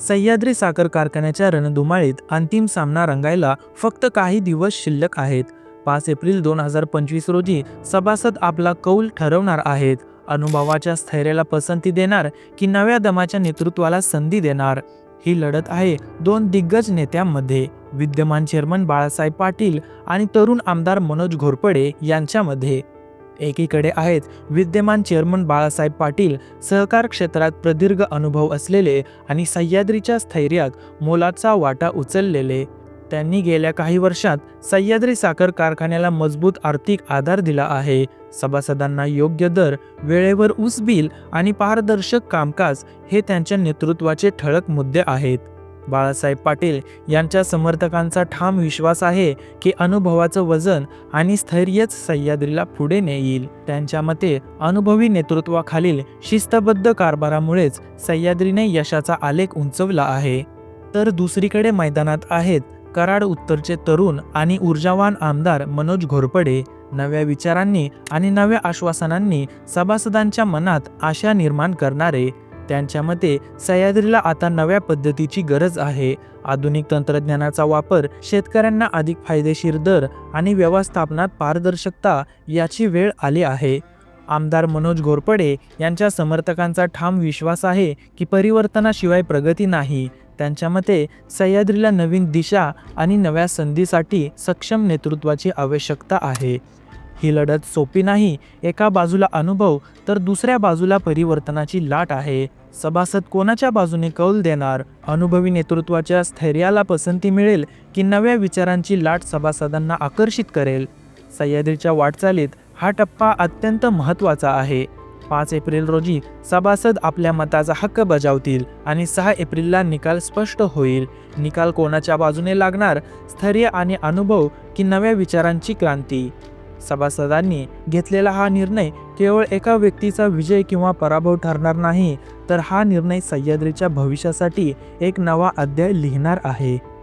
सह्याद्री साखर कारखान्याच्या रणधुमाळीत अंतिम सामना रंगायला फक्त काही दिवस शिल्लक आहेत. पाच एप्रिल दोन हजार पंचवीस रोजी सभासद आपला कौल ठरवणार आहेत. अनुभवाच्या स्थैर्याला पसंती देणार की नव्या दमाच्या नेतृत्वाला संधी देणार. ही लढत आहे दोन दिग्गज नेत्यांमध्ये. विद्यमान चेअरमन बाळासाहेब पाटील आणि तरुण आमदार मनोज घोरपडे यांच्यामध्ये. एकीकडे आहेत विद्यमान चेअरमन बाळासाहेब पाटील सहकार क्षेत्रात प्रदीर्घ अनुभव असलेले आणि सह्याद्रीच्या स्थैर्यात मोलाचा वाटा उचललेले. त्यांनी गेल्या काही वर्षात सह्याद्री साखर कारखान्याला मजबूत आर्थिक आधार दिला आहे. सभासदांना योग्य दर वेळेवर ऊस बिल आणि पारदर्शक कामकाज हे त्यांच्या नेतृत्वाचे ठळक मुद्दे आहेत. बाळासाहेब पाटील यांच्या समर्थकांचा ठाम विश्वास आहे की अनुभवाचं वजन आणि स्थैर्यच सह्याद्रीला पुढे नेईल. त्यांच्या मते अनुभवी नेतृत्वाखालील शिस्तबद्ध कारभारामुळेच सह्याद्रीने यशाचा आलेख उंचवला आहे. तर दुसरीकडे मैदानात आहेत कराड उत्तरचे तरुण आणि ऊर्जावान आमदार मनोज घोरपडे. नव्या विचारांनी आणि नव्या आश्वासनांनी सभासदांच्या मनात आशा निर्माण करणारे त्यांच्या मते सह्याद्रीला आता नव्या पद्धतीची गरज आहे. आधुनिक तंत्रज्ञानाचा वापर शेतकऱ्यांना अधिक फायदेशीर दर आणि व्यवस्थापनात पारदर्शकता याची वेळ आली आहे. आमदार मनोज घोरपडे यांच्या समर्थकांचा ठाम विश्वास आहे की परिवर्तनाशिवाय प्रगती नाही. त्यांच्या मते सह्याद्रीला नवीन दिशा आणि नव्या संधीसाठी सक्षम नेतृत्वाची आवश्यकता आहे. ही लढत सोपी नाही एका बाजूला अनुभव तर दुसऱ्या बाजूला परिवर्तनाची लाट आहे. सभासद कोणाच्या बाजूने कौल देणार? अनुभवी नेतृत्वाच्या स्थैर्याला पसंती मिळेल की नव्या विचारांची लाट सभासदांना आकर्षित करेल? सह्याद्रीच्या वाटचालीत हा टप्पा अत्यंत महत्त्वाचा आहे. पाच एप्रिल रोजी सभासद आपल्या मताचा हक्क बजावतील आणि सहा एप्रिलला निकाल स्पष्ट होईल. निकाल कोणाच्या बाजूने लागणार? स्थैर्य आणि अनुभव की नव्या विचारांची क्रांती? सभासदांनी घेतलेला हा निर्णय केवळ एका व्यक्तीचा विजय किंवा पराभव ठरणार नाही तर हा निर्णय सह्याद्रीच्या भविष्यासाठी एक नवा अध्याय लिहिणार आहे.